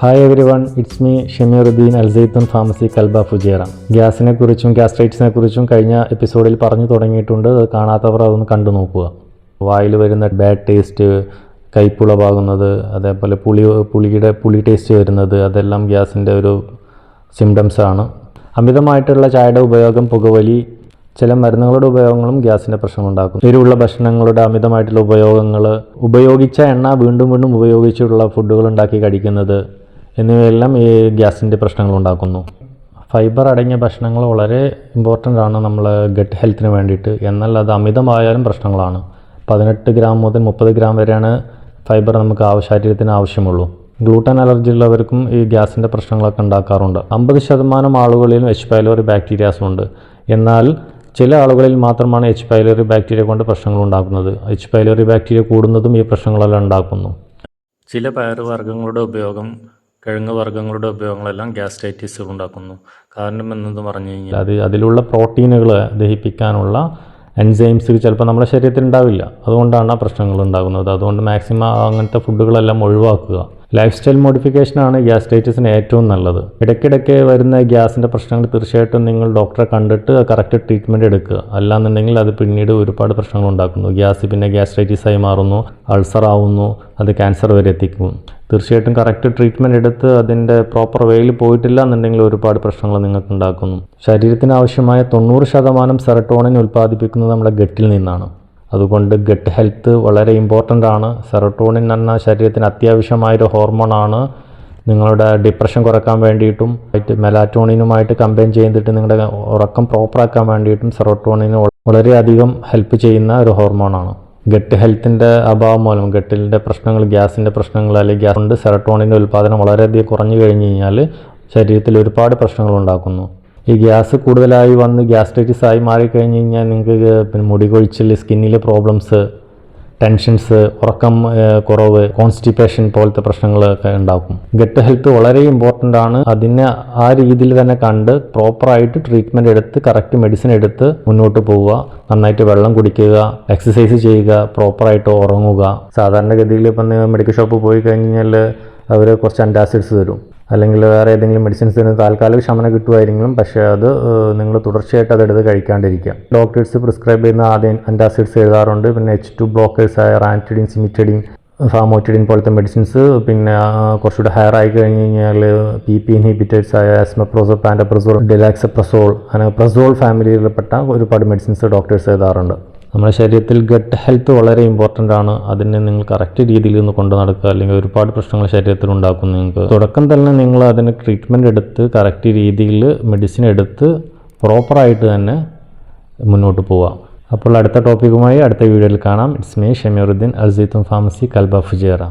Hi everyone it's me Shameeruddin Al Zaitoon pharmacy Kalba Fujairah ഗ്യാസിനെ കുറിച്ചും ഗ്യാസ്ട്രൈറ്റ്സിനെ കുറിച്ചും കഴിഞ്ഞ എപ്പിസോഡിൽ പറഞ്ഞു തുടങ്ങിയിട്ടുണ്ട്. അത് കാണാത്തവർ അതൊന്ന് കണ്ടു നോക്കുക. വായിൽ വരുന്ന ബാഡ് ടേസ്റ്റ് കൈപ്പുളവാകുന്നത് അതേപോലെ പുളി പുളിയുടെ പുളി ടേസ്റ്റ് വരുന്നത് അതെല്ലാം ഗ്യാസിന്റെ ഒരു സിംറ്റംസ് ആണ്. അമിതമായിട്ടുള്ള ചായയുടെ ഉപയോഗം പുകവലി ചില മരുന്നുകളുടെ ഉപയോഗങ്ങളും ഗ്യാസിന്റെ ഉണ്ടാക്കും എരിവുള്ള ഭക്ഷണങ്ങളുടെ അമിതമായിട്ടുള്ള ഉപയോഗങ്ങൾ ഉപയോഗിച്ച എണ്ണ വീണ്ടും വീണ്ടും ഉപയോഗിച്ചിട്ടുള്ള ഫുഡുകൾ ഉണ്ടാക്കി കഴിക്കുന്നത് എന്നിവയെല്ലാം ഈ ഗ്യാസിന്റെ പ്രശ്നങ്ങൾ ഉണ്ടാക്കുന്നു. ഫൈബർ അടങ്ങിയ ഭക്ഷണങ്ങൾ വളരെ ഇമ്പോർട്ടന്റ് ആണ് നമ്മൾ ഗട്ട് ഹെൽത്തിന് വേണ്ടിയിട്ട്. എന്നാൽ അത് അമിതമായാലും പ്രശ്നങ്ങളാണ്. പതിനെട്ട് ഗ്രാം മുതൽ മുപ്പത് ഗ്രാം വരെയാണ് ഫൈബർ നമുക്ക് ശരീരത്തിന് ആവശ്യമുള്ളൂ. ഗ്ലൂട്ടൻ അലർജി ഉള്ളവർക്കും ഈ ഗ്യാസിന്റെ പ്രശ്നങ്ങളൊക്കെ ഉണ്ടാക്കാറുണ്ട്. അമ്പത് ശതമാനം ആളുകളിലും എച്ച് പൈലോറി ബാക്ടീരിയാസ് ഉണ്ട്. എന്നാൽ ചില ആളുകളിൽ മാത്രമാണ് എച്ച് പൈലോറി ബാക്ടീരിയ കൊണ്ട് പ്രശ്നങ്ങൾ ഉണ്ടാക്കുന്നത്. എച്ച് പൈലോറി ബാക്ടീരിയ കൂടുന്നതും ഈ പ്രശ്നങ്ങളെല്ലാം ഉണ്ടാക്കുന്നു. ചില പയറുവർഗങ്ങളുടെ ഉപയോഗം കിഴങ്ങ് വർഗങ്ങളുടെ ഉപയോഗങ്ങളെല്ലാം ഗ്യാസ്ട്രൈറ്റിസ് ഉണ്ടാക്കുന്നു. കാരണം എന്നത് പറഞ്ഞു കഴിഞ്ഞാൽ അത് അതിലുള്ള പ്രോട്ടീനുകൾ ദഹിപ്പിക്കാനുള്ള എൻസൈംസ് ചിലപ്പോൾ നമ്മുടെ ശരീരത്തിൽ ഉണ്ടാവില്ല. അതുകൊണ്ടാണ് ആ പ്രശ്നങ്ങൾ ഉണ്ടാകുന്നത്. അതുകൊണ്ട് മാക്സിമം അങ്ങനത്തെ ഫുഡുകളെല്ലാം ഒഴിവാക്കുക. ലൈഫ് സ്റ്റൈൽ മോഡിഫിക്കേഷനാണ് ഗ്യാസ്ട്രൈറ്റിസിന് ഏറ്റവും നല്ലത്. ഇടയ്ക്കിടയ്ക്ക് വരുന്ന ഗ്യാസിന്റെ പ്രശ്നങ്ങൾ തീർച്ചയായിട്ടും നിങ്ങൾ ഡോക്ടറെ കണ്ടിട്ട് കറക്റ്റ് ട്രീറ്റ്മെന്റ് എടുക്കുക. അല്ലാന്നുണ്ടെങ്കിൽ അത് പിന്നീട് ഒരുപാട് പ്രശ്നങ്ങൾ ഉണ്ടാക്കുന്നു. ഗ്യാസ് പിന്നെ ഗ്യാസ്ട്രൈറ്റിസ് ആയി മാറുന്നു അൾസർ ആവുന്നു അത് ക്യാൻസർ വരെ എത്തിക്കും. തീർച്ചയായിട്ടും കറക്റ്റ് ട്രീറ്റ്മെന്റ് എടുത്ത് അതിന്റെ പ്രോപ്പർ വേയിൽ പോയിട്ടില്ല എന്നുണ്ടെങ്കിൽ ഒരുപാട് പ്രശ്നങ്ങൾ നിങ്ങൾക്ക് ഉണ്ടാക്കുന്നു ശരീരത്തിന് ആവശ്യമായ തൊണ്ണൂറ് ശതമാനം സെറട്ടോണിൻ ഉൽപ്പാദിപ്പിക്കുന്നത് നമ്മുടെ ഗട്ടിൽ നിന്നാണ്. അതുകൊണ്ട് ഗട്ട് ഹെൽത്ത് വളരെ ഇമ്പോർട്ടന്റ് ആണ്. സെറട്ടോണിൻ എന്ന ശരീരത്തിന് അത്യാവശ്യമായൊരു ഹോർമോണാണ് നിങ്ങളുടെ ഡിപ്രഷൻ കുറയ്ക്കാൻ വേണ്ടിയിട്ടും ആയിട്ട് മെലാറ്റോണിനുമായിട്ട് കമ്പൈൻ ചെയ്തിട്ട് നിങ്ങളുടെ ഉറക്കം പ്രോപ്പറാക്കാൻ വേണ്ടിയിട്ടും സെറട്ടോണിന് വളരെയധികം ഹെൽപ്പ് ചെയ്യുന്ന ഒരു ഹോർമോണാണ് ഗട്ട് ഹെൽത്തിന്റെ അഭാവം മൂലം ഗട്ടിന്റെ പ്രശ്നങ്ങൾ ഗ്യാസിന്റെ പ്രശ്നങ്ങൾ അല്ലെങ്കിൽ ഗ്യാസ് കൊണ്ട് സെറട്ടോണിന്റെ ഉൽപ്പാദനം വളരെയധികം കുറഞ്ഞു കഴിഞ്ഞ് കഴിഞ്ഞാൽ ശരീരത്തിൽ ഒരുപാട് പ്രശ്നങ്ങൾ ഉണ്ടാക്കുന്നു. ഈ ഗ്യാസ് കൂടുതലായി വന്ന് ഗ്യാസ്ട്രൈറ്റിസ് ആയി മാറിക്കഴിഞ്ഞ് കഴിഞ്ഞാൽ നിങ്ങൾക്ക് പിന്നെ മുടി കൊഴിച്ചിൽ സ്കിന്നിലെ പ്രോബ്ലംസ് ടെൻഷൻസ് ഉറക്കം കുറവ് കോൺസ്റ്റിപ്പേഷൻ പോലത്തെ പ്രശ്നങ്ങളൊക്കെ ഉണ്ടാക്കും. ഗട്ട് ഹെൽത്ത് വളരെ ഇമ്പോർട്ടന്റ് ആണ്. അതിനെ ആ രീതിയിൽ തന്നെ കണ്ട് പ്രോപ്പറായിട്ട് ട്രീറ്റ്മെന്റ് എടുത്ത് കറക്റ്റ് മെഡിസിൻ എടുത്ത് മുന്നോട്ട് പോവുക. നന്നായിട്ട് വെള്ളം കുടിക്കുക എക്സസൈസ് ചെയ്യുക പ്രോപ്പറായിട്ട് ഉറങ്ങുക. സാധാരണഗതിയിൽ ഇപ്പം മെഡിക്കൽ ഷോപ്പ് പോയി കഴിഞ്ഞാൽ അവർ കുറച്ച് അന്റാസിഡ്സ് തരും. അല്ലെങ്കിൽ വേറെ ഏതെങ്കിലും മെഡിസിൻസ് തരുന്ന താൽക്കാലിക ശമനം കിട്ടുമായിരിക്കും പക്ഷേ അത് നിങ്ങൾ തുടർച്ചയായിട്ട് അതെടുത്ത് കഴിക്കാണ്ടിരിക്കുക. ഡോക്ടേഴ്സ് പ്രിസ്ക്രൈബ് ചെയ്യുന്ന ആദ്യം അന്റാസിഡ്സ് എഴുതാറുണ്ട്. പിന്നെ എച്ച് ടു ബ്ലോക്കേഴ്സ് ആയ റാന്റിഡിൻ സിമിറ്റഡിൻ ഫാമോറ്റിഡിൻ പോലത്തെ മെഡിസിൻസ് പിന്നെ കുറച്ചുകൂടെ ഹയർ ആയി കഴിഞ്ഞ് കഴിഞ്ഞാൽ പി പി ഇൻഹിബിറ്റേഴ്സ് ആയ എസ്മപ്രോസോൾ പാൻഡപ്രസോൾ ഡിലാക്സപ്രസോൾ അങ്ങനെ പ്രസോൾ ഫാമിലിയിൽപ്പെട്ട ഒരുപാട് മെഡിസിൻസ് ഡോക്ടേഴ്സ് എഴുതാറുണ്ട്. നമ്മുടെ ശരീരത്തിൽ ഗട്ട് ഹെൽത്ത് വളരെ ഇമ്പോർട്ടന്റ് ആണ്. അതിനെ നിങ്ങൾ കറക്റ്റ് രീതിയിൽ നിന്ന് കൊണ്ടു നടക്കുക. അല്ലെങ്കിൽ ഒരുപാട് പ്രശ്നങ്ങൾ ശരീരത്തിൽ ഉണ്ടാക്കും നിങ്ങൾക്ക്. തുടക്കം തന്നെ നിങ്ങൾ അതിന് ട്രീറ്റ്മെന്റ് എടുത്ത് കറക്റ്റ് രീതിയിൽ മെഡിസിൻ എടുത്ത് പ്രോപ്പറായിട്ട് തന്നെ മുന്നോട്ട് പോവാം അപ്പോൾ അടുത്ത ടോപ്പിക്കുമായി അടുത്ത വീഡിയോയിൽ കാണാം. It's me Shameeruddin Al Zaitoon pharmacy Kalba Fujairah